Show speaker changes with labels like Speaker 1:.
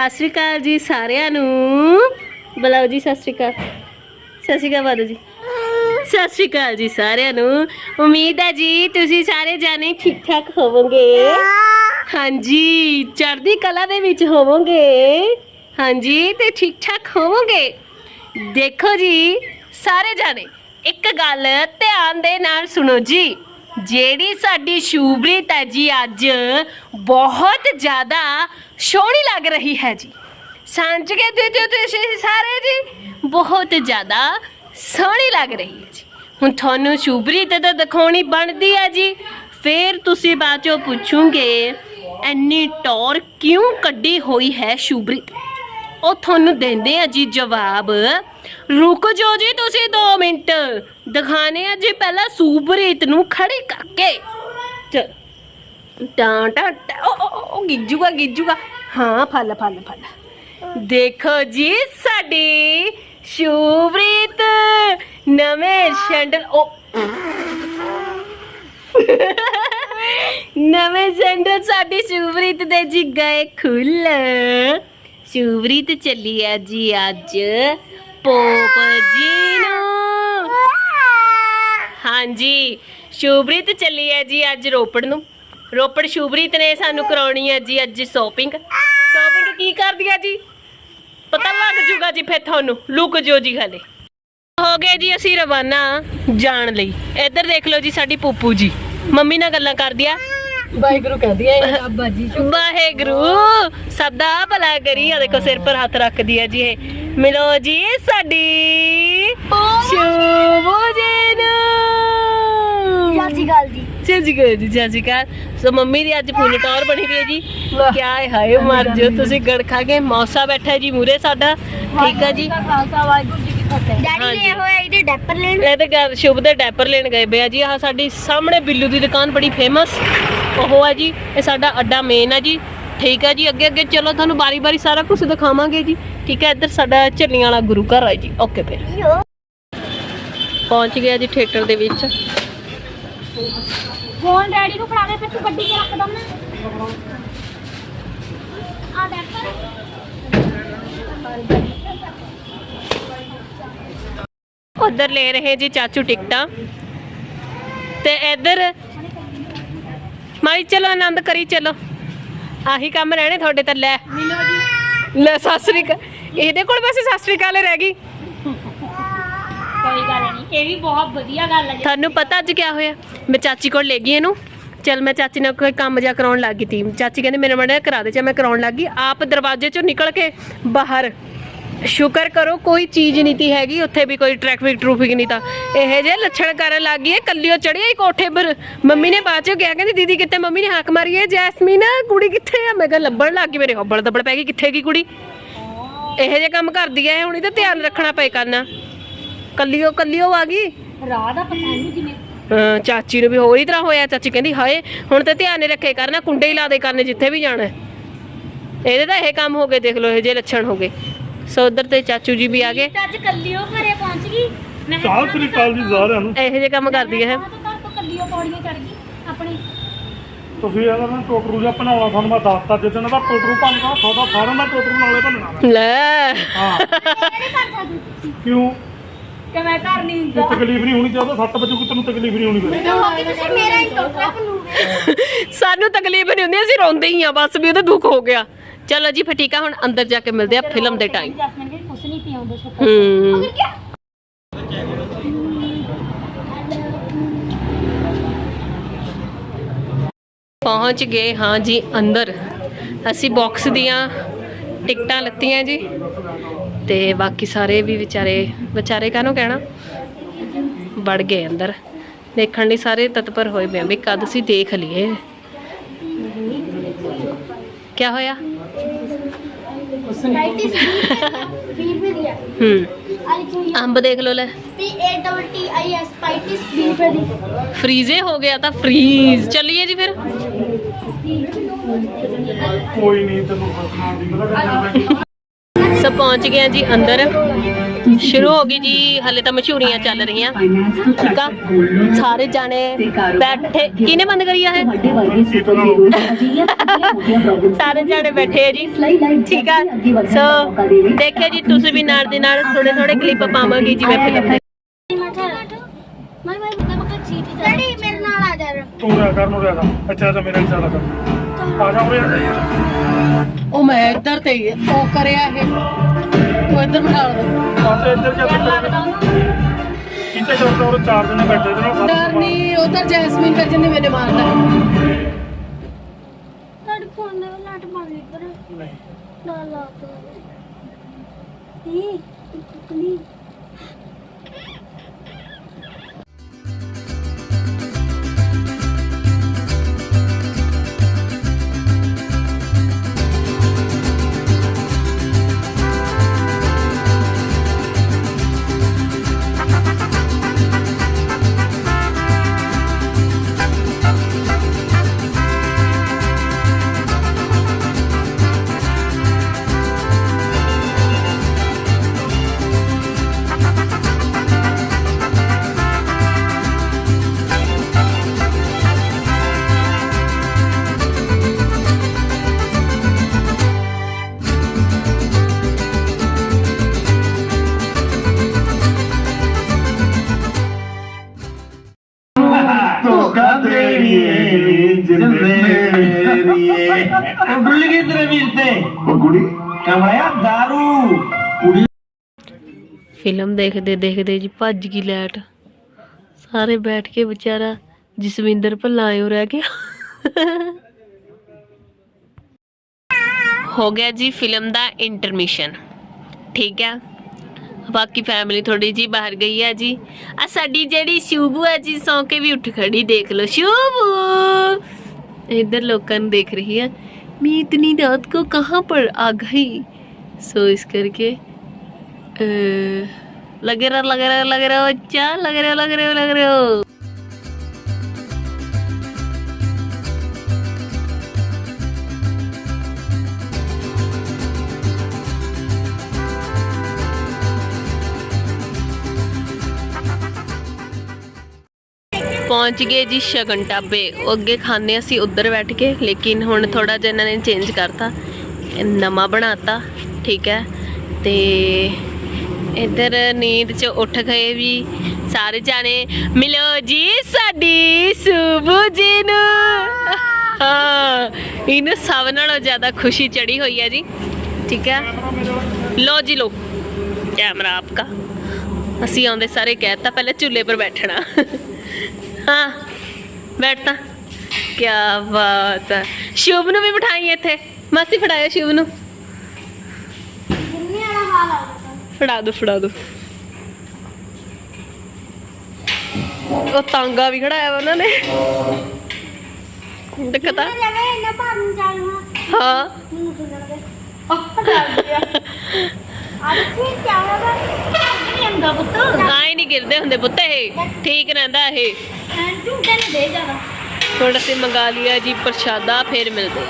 Speaker 1: ਸਤਿ ਸ਼੍ਰੀ ਅਕਾਲ ਜੀ ਸਾਰਿਆਂ ਨੂੰ। ਬੁਲਾਓ ਜੀ, ਸਤਿ ਸ਼੍ਰੀ ਅਕਾਲ। ਸਤਿ ਸ਼੍ਰੀ ਅਕਾਲ ਬਾਦੂ ਜੀ। ਸਤਿ ਸ਼੍ਰੀ ਅਕਾਲ ਜੀ ਸਾਰਿਆਂ ਨੂੰ। ਉਮੀਦ ਹੈ ਜੀ ਤੁਸੀਂ ਸਾਰੇ ਜਾਣੇ ਠੀਕ ਠਾਕ ਹੋਵੋਗੇ। ਹਾਂਜੀ, ਚੜ੍ਹਦੀ ਕਲਾ ਦੇ ਵਿੱਚ ਹੋਵੋਗੇ। ਹਾਂਜੀ, ਤੇ ਠੀਕ ਠਾਕ ਹੋਵੋਗੇ। ਦੇਖੋ ਜੀ, ਸਾਰੇ ਜਾਣੇ, ਇੱਕ ਗੱਲ ਧਿਆਨ ਦੇ ਨਾਲ ਸੁਣੋ ਜੀ। ਜਿਹੜੀ ਸਾਡੀ ਸ਼ੂਬਰੀਤ ਹੈ ਜੀ ਅੱਜ ਬਹੁਤ ਜ਼ਿਆਦਾ ਸੋਹਣੀ ਲੱਗ ਰਹੀ ਹੈ ਜੀ। ਸਾਂਝ ਕੇ ਦੇ ਦਿਓ ਤੁਸੀਂ ਸਾਰੇ ਜੀ। ਬਹੁਤ ਜ਼ਿਆਦਾ ਸੋਹਣੀ ਲੱਗ ਰਹੀ ਹੈ ਜੀ। ਹੁਣ ਤੁਹਾਨੂੰ ਸ਼ੂਬਰੀਤ ਤਾਂ ਦਿਖਾਉਣੀ ਬਣਦੀ ਹੈ ਜੀ। ਫਿਰ ਤੁਸੀਂ ਬਾਅਦ ਚੋਂ ਪੁੱਛੋਗੇ ਐਨੀ ਟੌਰ ਕਿਉਂ ਕੱਢੀ ਹੋਈ ਹੈ ਸ਼ੂਬਰੀਤ ਉਹ ਤੁਹਾਨੂੰ ਦਿੰਦੇ ਆ ਜੀ ਜਵਾਬ। ਰੁਕ ਜਾਓ ਜੀ ਤੁਸੀਂ 2 ਮਿੰਟ। ਦਿਖਾਣੇ ਆ ਜੀ ਪਹਿਲਾਂ ਸੂਬਰੀਤ ਨੂੰ ਖੜੀ ਕਰਕੇ। ਟਾਂ ਟਾਂ ਉਹ, ਗਿੱਜੂਗਾ ਗਿੱਜੂਗਾ। ਹਾਂ ਫਲ ਫਲ ਫਲ ਦੇਖੋ ਜੀ ਸਾਡੀ ਸ਼ੂਬ੍ਰੀਤ। ਨਵੇਂ ਸੈਂਡਲ ਉਹ ਨਵੇਂ ਸੈਂਡਲ ਸਾਡੀ ਸ਼ੂਬਰੀਤ ਦੇ ਜੀ ਗਏ ਖੁੱਲ ਸ਼ੂਬਰੀਤ ਚੱਲੀ ਆ ਜੀ ਅੱਜ। ਪੋਪ ਜੀ ਨੂੰ। ਹਾਂਜੀ ਸ਼ੂਬਰੀਤ ਚੱਲੀ ਹੈ ਜੀ ਅੱਜ ਰੋਪੜ ਨੂੰ। ਰੋਪੜ ਸ਼ੂਬਰੀਤ ਨੇ ਸਾਨੂੰ ਕਰਾਉਣੀ ਹੈ ਜੀ ਅੱਜ ਸ਼ਾਪਿੰਗ ਸ਼ਾਪਿੰਗ ਕੀ ਕਰਦੀ ਹੈ ਜੀ? ਪਤਾ ਲੱਗ ਜੂਗਾ ਜੀ ਫਿਰ ਤੁਹਾਨੂੰ। ਲੁਕ ਜਿਓ ਜੀ ਹਲੇ ਹੋ ਗਏ ਜੀ ਅਸੀਂ ਰਵਾਨਾ ਜਾਣ ਲਈ। ਇੱਧਰ ਦੇਖ ਲਓ ਜੀ ਸਾਡੀ ਪੂਪੂ ਜੀ। ਮੰਮੀ ਨਾਲ ਗੱਲਾਂ ਕਰਦੀ ਆ।
Speaker 2: ਵਾਹਿਗੁਰੂ ਕਹਿੰਦੀ ਹੈ ਇਹ ਬਾਬਾ ਜੀ
Speaker 1: ਵਾਹਿਗੁਰੂ। ਸਭ ਦਾ ਭਲਾ ਕਰੀ ਆ ਦੇਖੋ ਸਿਰ ਪਰ ਹੱਥ ਰੱਖਦੀ ਹੈ ਜੀ ਇਹ। ਮਿਲੋ ਜੀ ਸਾਡੀ ਸ਼ੁਭੋ ਜੀ ਨੂੰ
Speaker 2: ਸਤਿ ਗੱਲ ਜੀ।
Speaker 1: ਜੀ ਗਏ ਜੀ ਜੀ ਕਾ ਸੋ ਮੰਮੀ ਦੀ ਅੱਜ ਫੁੱਲ ਟੌਰ ਬਣੀ ਵੀ ਹੈ ਜੀ। ਕਿਆ ਹੈ ਹਾਏ ਮਰ ਜੋ ਤੁਸੀਂ ਗੜ ਖਾ ਕੇ ਮੌਸਾ ਬੈਠਾ ਜੀ ਮੂਰੇ ਸਾਡਾ। ਠੀਕ ਹੈ ਜੀ।
Speaker 2: ਖਾਲਸਾ ਵਾਹਿਗੁਰੂ ਜੀ ਡੈਡੀ। ਨੇ ਹੋਇਆ ਇਹਦੇ ਡੈਪਰ ਲੈਣ।
Speaker 1: ਇਹ ਤੇ ਗੱਲ ਸ਼ੁਭ ਦੇ ਡੈਪਰ ਲੈਣ ਗਏ ਬੇ ਆ ਜੀ। ਆਹ ਸਾਡੀ ਸਾਹਮਣੇ ਬਿੱਲੂ ਦੀ ਦੁਕਾਨ ਬੜੀ ਫੇਮਸ ਉਹ ਹੈ ਜੀ ਇਹ ਸਾਡਾ ਅੱਡਾ ਮੇਨ ਹੈ ਜੀ। ਠੀਕ ਹੈ ਜੀ ਅੱਗੇ ਅੱਗੇ ਚਲੋ ਤੁਹਾਨੂੰ ਬਾਰੀ-ਬਾਰੀ ਸਾਰਾ ਕੁਝ ਦਿਖਾਵਾਂਗੇ ਜੀ। ਠੀਕ ਹੈ ਇੱਧਰ ਸਾਡਾ ਝੱਲੀਆਂ ਵਾਲਾ ਗੁਰੂ ਘਰ ਹੈ ਜੀ। ਓਕੇ ਫਿਰ। ਪਹੁੰਚ ਗਿਆ ਜੀ ਥੀਏਟਰ ਦੇ ਵਿੱਚ।
Speaker 2: ਫੋਨ ਡੈਡੀ ਨੂੰ ਫੜਾ ਦੇ ਤੂੰ ਗੱਡੀ 'ਚ ਰੱਖ ਦਮ ਆ ਡੈਪਰ
Speaker 1: ਉਧਰ ਲੈ ਰਹੇ ਜੀ ਚਾਚੂ ਟਿਕਟਾਂ। ਤੇ ਇੱਧਰ ਮਾਈ ਚਲੋ ਆਨੰਦ ਕਰੀ ਚਲੋ। ਆਹੀ ਕੰਮ ਰਹਿਣੇ ਤੁਹਾਡੇ ਤੇ ਲੈ।
Speaker 2: ਮਿਲੋ ਜੀ
Speaker 1: ਲੈ ਸਤਿ ਸ੍ਰੀ ਅਕਾਲ। ਇਹਦੇ ਕੋਲ ਵੈਸੇ ਸਤਿ ਸ੍ਰੀ ਅਕਾਲ ਹੀ ਰਹਿ ਗਈ।
Speaker 2: ਕੋਈ ਗੱਲ ਨਹੀਂ ਇਹ ਵੀ ਬਹੁਤ ਵਧੀਆ ਗੱਲ ਹੈ।
Speaker 1: ਤੁਹਾਨੂੰ ਪਤਾ ਅੱਜ ਕੀ ਹੋਇਆ? ਮੈਂ ਚਾਚੀ ਕੋਲ ਲੈ ਗਈ ਇਹਨੂੰ। ਚਲ ਮੈਂ ਚਾਚੀ ਨਾਲ ਕੋਈ ਕੰਮ ਜਾ ਕਰਾਉਣ ਲੱਗ ਤੀ। ਚਾਚੀ ਕਹਿੰਦੀ ਮੇਰੇ ਮੜੇ ਕਰਾ ਦੇ ਚਾ ਮੈਂ ਕਰਾਉਣ ਲੱਗ ਆਪ ਦਰਵਾਜ਼ੇ ਚੋਂ ਨਿਕਲ ਕੇ ਬਾਹਰ ਸ਼ੁਕਰ ਕਰੋ ਕੋਈ ਚੀਜ਼ ਨਹੀਂ ਤੀ ਹੈਗੀ ਉੱਥੇ ਵੀ ਕੋਈ ਟ੍ਰੈਫਿਕ ਟਰੂਫਿਕ ਨਹੀਂ ਤਾਂ। ਇਹ ਜੇ ਲੱਛਣ ਕਰਨ ਲੱਗ ਗਈ ਕੱਲਿਓ ਚੜਿਆ ਹੀ ਕੋਠੇ ਪਰ। ਮੰਮੀ ਨੇ ਬਾਅਦ ਚੋਂ ਕਿਹਾ ਕਹਿੰਦੀ ਦੀਦੀ ਕਿੱਥੇ? ਮੰਮੀ ਨੇ ਹੱਕ ਮਾਰੀ ਹੈ ਜੈਸਮੀਨ ਕੁੜੀ ਕਿੱਥੇ ਆ? ਮੈਂ ਕਿਹਾ ਲੱਭਣ ਲੱਗ ਗਈ ਮੇਰੇ ਹੱਬਲ ਦੱਬੜ ਪੈ ਗਈ ਕਿੱਥੇ ਗਈ ਕੁੜੀ? ਇਹੋ ਜਿਹੇ ਕੰਮ ਕਰਦੀ ਐ ਹੁਣ ਇਹਦਾ ਧਿਆਨ ਰੱਖਣਾ ਪਏ ਕਰਨਾ ਕੱਲਿਓ ਕੱਲਿਓ ਆ ਗਈ।
Speaker 2: ਰਾਹ ਦਾ ਪਤਾ ਨਹੀਂ ਜਿਵੇਂ
Speaker 1: ਹਾਂ, ਚਾਚੀ ਨੂੰ ਵੀ ਹੋਰ ਹੀ ਤਰ੍ਹਾਂ ਹੋਇਆ ਚਾਚੀ ਕਹਿੰਦੀ ਹਾਏ ਹੁਣ ਤੇ ਧਿਆਨ ਰੱਖੇ ਕਰਨਾ ਕੁੰਡੇ ਹੀ ਲਾ ਦੇ ਕਰਨੇ ਜਿੱਥੇ ਵੀ ਜਾਣਾ। ਇਹਦੇ ਤਾਂ ਇਹ ਕੰਮ ਹੋ ਗਏ ਦੇਖ ਲਓ ਇਹ ਜੇ ਲੱਛਣ ਹੋ ਗਏ। ਸੋ ਉਧਰ ਤੇ ਚਾਚੂ ਜੀ ਵੀ ਆ ਗਏ।
Speaker 2: ਅੱਜ ਕੱਲਿਓ ਘਰੇ ਪਹੁੰਚ ਗਈ। ਮੈਂ
Speaker 3: ਸਤਿ ਸ੍ਰੀ ਅਕਾਲ ਜੀ ਸਾਰਿਆਂ ਨੂੰ।
Speaker 1: ਇਹੋ ਜਿਹੇ ਕੰਮ ਕਰਦੀ ਹੈ।
Speaker 2: ਮੈਂ ਤਾਂ ਘਰ ਤੋਂ ਕੱਲਿਓ ਪੌੜੀਆਂ ਚੜ ਗਈ ਆਪਣੀ।
Speaker 3: ਤੁਸੀਂ ਇਹਦਾ ਨਾ ਟੋਟਰੂ ਜਿਹਾ ਬਣਾਉਣਾ ਤੁਹਾਨੂੰ ਮੈਂ ਦੱਸਤਾ ਜਿੱਦਣ ਦਾ ਟੋਟਰੂ ਬਣਦਾ ਤੁਹਾਡਾ ਸਾਰਿਆਂ ਦਾ ਟੋਟਰੂ ਨਾਲੇ ਬਣਨਾ।
Speaker 1: ਲੈ।
Speaker 3: ਹਾਂ। ਕਿਉਂ?
Speaker 2: ਕਿ ਮੈਂ ਘਰ ਨਹੀਂ
Speaker 3: ਤੇ ਤਕਲੀਫ ਨਹੀਂ ਹੋਣੀ ਚਾਹੀਦਾ 60 ਵਜੇ ਕੋਈ ਤੈਨੂੰ ਤਕਲੀਫ ਨਹੀਂ ਹੋਣੀ ਚਾਹੀਦੀ
Speaker 2: ਹੁੰਦਾ ਤੁਸੀਂ ਮੇਰਾ ਹੀ ਟੋਟਰਾ ਬਣੂਗੇ
Speaker 1: ਸਾਨੂੰ ਤਕਲੀਫ ਨਹੀਂ ਹੁੰਦੀ ਅਸੀਂ ਰੋਂਦੇ ਹੀ ਆ ਬਸ ਵੀ ਉਹਦਾ ਦੁੱਖ ਹੋ ਗਿਆ। ਚਲੋ ਜੀ ਫਿਰ ਠੀਕ ਆ ਹੁਣ ਅੰਦਰ ਜਾ ਕੇ ਮਿਲਦੇ ਆ ਫਿਲਮ ਦੇ ਟਾਈਮ
Speaker 2: ਜੈਸਮੀਨ ਕਹਿੰਦੀ ਕੁਛ ਨਹੀਂ ਪੀਉਂਦੇ ਸ਼ੁਕਰ
Speaker 1: ਹੂੰ। ਪਹੁੰਚ ਗਏ ਹਾਂ ਜੀ ਅੰਦਰ। ਅਸੀਂ ਬਾਕਸ ਦੀਆਂ ਟਿਕਟਾਂ ਲੱਤੀਆਂ ਜੀ। ਤੇ ਬਾਕੀ ਸਾਰੇ ਵੀ ਵਿਚਾਰੇ ਵਿਚਾਰੇ ਕਾਹਨੂੰ ਕਹਿਣਾ? ਵੜ ਗਏ ਅੰਦਰ। ਦੇਖਣ ਲਈ ਸਾਰੇ ਤਤਪਰ ਹੋਏ ਪਏ ਵੀ ਕਦ ਅਸੀਂ ਦੇਖ ਲਈਏ। ਕੀ ਹੋਇਆ? ਹੂੰ। ਅੰਬ ਦੇਖ ਲਓ ਲੈ।
Speaker 2: P A double T I S ਸਪਾਈਟਿਸ ਵੀਰ ਰੁਪਏ ਦੀ
Speaker 1: ਫਰੀਜ਼ੇ ਹੋ ਗਿਆ ਤਾਂ ਫਰੀਜ਼। ਚੱਲੀਏ ਜੀ ਫਿਰ।
Speaker 3: ਕੋਈ ਨਹੀਂ ਤੈਨੂੰ ਫਸਣਾ ਦੀ ਪਤਾ ਕਿੰਨਾ
Speaker 1: ਸਭ ਪਹੁੰਚ ਗਏ ਆ ਜੀ ਅੰਦਰ ਸ਼ੁਰੂ ਹੋ ਗਈ ਜੀ ਹਲੇ ਤਾਂ ਮਸ਼ਹੂਰੀਆਂ ਚੱਲ ਰਹੀਆਂ ਠੀਕ ਆ ਸਾਰੇ ਜਾਣੇ ਬੈਠੇ ਕਿਹਨੇ ਬੰਦ ਕਰੀ ਆ ਇਹ ਸਾਰੇ ਜਾਣੇ ਬੈਠੇ ਆ ਜੀ ਠੀਕ ਆ ਸੋ ਦੇਖਿਓ ਜੀ ਤੁਸੀਂ ਵੀ ਨਾਲ ਦੇ ਨਾਲ ਥੋੜੇ ਥੋੜੇ ਕਲਿੱਪ ਪਾਵਾਂਗੇ ਜਿਵੇਂ
Speaker 2: ਡੈਡੀ ਮੇਰੇ ਨਾਲ ਆ ਜਾ
Speaker 3: ਤੂੰ ਰਿਆ ਕਰ ਨੂੰ ਰਿਆ ਕਰ। ਅੱਛਾ ਤਾਂ ਮੇਰੇ ਨਾਲ ਕਰ। ਆ ਜਾ ਉਰੇ ਆ ਜਾ ਯਾਰ।
Speaker 1: ਉਹ ਮੈਂ ਇੱਧਰ ਤੇ ਉਹ ਕਰਿਆ ਇਹ। ਤੂੰ ਇੱਧਰ ਬਿਠਾ ਦੇ
Speaker 3: ਆ ਤੇ ਇੱਧਰ ਕਿਆ ਕਰ ਕਿਤੇ ਜੋਰ ਤੋਂ ਚਾਰ ਜਣੇ ਬੈਠੇ ਤੇ ਨਾਲ
Speaker 1: ਡਰ ਨਹੀਂ ਉਧਰ ਜੈਸਮੀਨ ਕਰ ਜਿੰਨੇ ਮੈਨੇ ਮਾਰਦਾ
Speaker 2: ਤੁਹਾਡੇ ਫੋਨ ਦੇ ਲੱਟ ਬੰਦ ਇੱਧਰ।
Speaker 3: ਨਹੀਂ।
Speaker 2: ਲਾ ਲਾ ਤੋ ਇਹ ਟੁਕਲੀ
Speaker 1: ਫਿਲਮ ਦੇਖਦੇ ਦੇਖਦੇ ਜੀ ਭੱਜ ਗਈ ਲੈਟ ਸਾਰੇ ਬੈਠ ਕੇ ਵਿਚਾਰਾ ਜਸਵਿੰਦਰ ਭੱਲਾਇਓ ਰਹਿ ਗਿਆ। ਹੋ ਗਿਆ ਜੀ ਫਿਲਮ ਦਾ ਇੰਟਰਮਿਸ਼ਨ ਠੀਕ ਹੈ ਬਾਕੀ ਫੈਮਿਲੀ ਥੋੜੀ ਜੀ ਬਾਹਰ ਗਈ ਹੈ ਜੀ। ਆ ਸਾਡੀ ਜਿਹੜੀ ਸ਼ੂਬੂ ਹੈ ਜੀ, ਸੌਂ ਕੇ ਵੀ ਉੱਠ ਖੜੀ, ਦੇਖ ਲਓ। ਸ਼ੂਬੂ! ਇੱਧਰ ਲੋਕਾਂ ਨੂੰ ਦੇਖ ਰਹੀ ਹੈ मैं इतनी रात को कहाँ पर आ गई सो इस करके अ, लगे रहो लगे रहो लगे रहो अच्छा लगे रहो लगे रहो लगे रहो ਪਹੁੰਚ ਗਏ ਜੀ ਸ਼ਗਨ ਢਾਬੇ ਅੱਗੇ ਖਾਂਦੇ ਅਸੀਂ, ਉੱਧਰ ਬੈਠ ਕੇ, ਲੇਕਿਨ ਹੁਣ ਥੋੜਾ ਜਿਹਾ ਇਹਨਾਂ ਨੇ ਚੇਂਜ ਕਰਤਾ। ਇਹ ਨਵਾਂ ਬਣਾਤਾ, ਠੀਕ ਹੈ। ਤੇ ਇੱਧਰ ਨੀਂਦ ਚ ਉੱਠ ਗਏ ਵੀ ਸਾਰੇ ਜਾਣੇ, ਮਿਲੋ ਜੀ ਸਾਡੀ ਸੁਬੂ ਜੀ ਨੂੰ। ਹਾਂ, ਇਹਨੂੰ ਸਭ ਨਾਲੋਂ ਜ਼ਿਆਦਾ ਖੁਸ਼ੀ ਚੜੀ ਹੋਈ ਹੈ ਜੀ। ਠੀਕ ਹੈ। ਲੋ ਜੀ ਲੋ ਕੈਮਰਾ ਆਪਕਾ। ਅਸੀਂ ਆਉਂਦੇ ਸਾਰੇ ਕਹਿਤਾ, ਪਹਿਲੇ ਝੂਲੇ ਪਰ ਬੈਠਣਾ। ਹਾਂ ਬੈਠਤਾ। ਕੀ ਬਾਤ ਹੈ। ਸ਼ੁਭ ਨੂੰ ਵੀ ਬਿਠਾਈ ਇੱਥੇ। ਮਾਸੀ ਫੜਾਇਓ ਸ਼ੁਭ ਨੂੰ।
Speaker 2: ਜਿੰਨੇ ਵਾਲਾ ਹਾਲ ਆ
Speaker 1: ਫੜਾ ਦੋ ਫੜਾ ਦੋ। ਉਹ ਤਾਂਗਾ ਵੀ ਖੜਾਇਆ ਵਾ ਉਹਨਾਂ ਨੇ।
Speaker 2: ਇਹਨਾਂ ਜਾਣਾ
Speaker 1: ਹਾਂ।
Speaker 2: ਮੈਨੂੰ ਸੁਣਨ ਦੇ ਆਹ ਲੱਗ ਗਿਆ। ਅੱਜ ਕੀ ਕਿਆ ਪੁੱਤ?
Speaker 1: ਆਏ ਨਹੀਂ ਗਿਰਦੇ ਹੁੰਦੇ ਪੁੱਤ ਇਹ। ਠੀਕ ਰਹਿੰਦਾ ਇਹ।
Speaker 2: ਝੂਟੇ ਨੂੰ ਦੇ ਜਾਣਾ
Speaker 1: ਹੁਣ ਅਸੀਂ ਮੰਗਾ ਲਿਆ ਜੀ ਪ੍ਰਸ਼ਾਦਾ ਫੇਰ ਮਿਲਦੇ ਆ।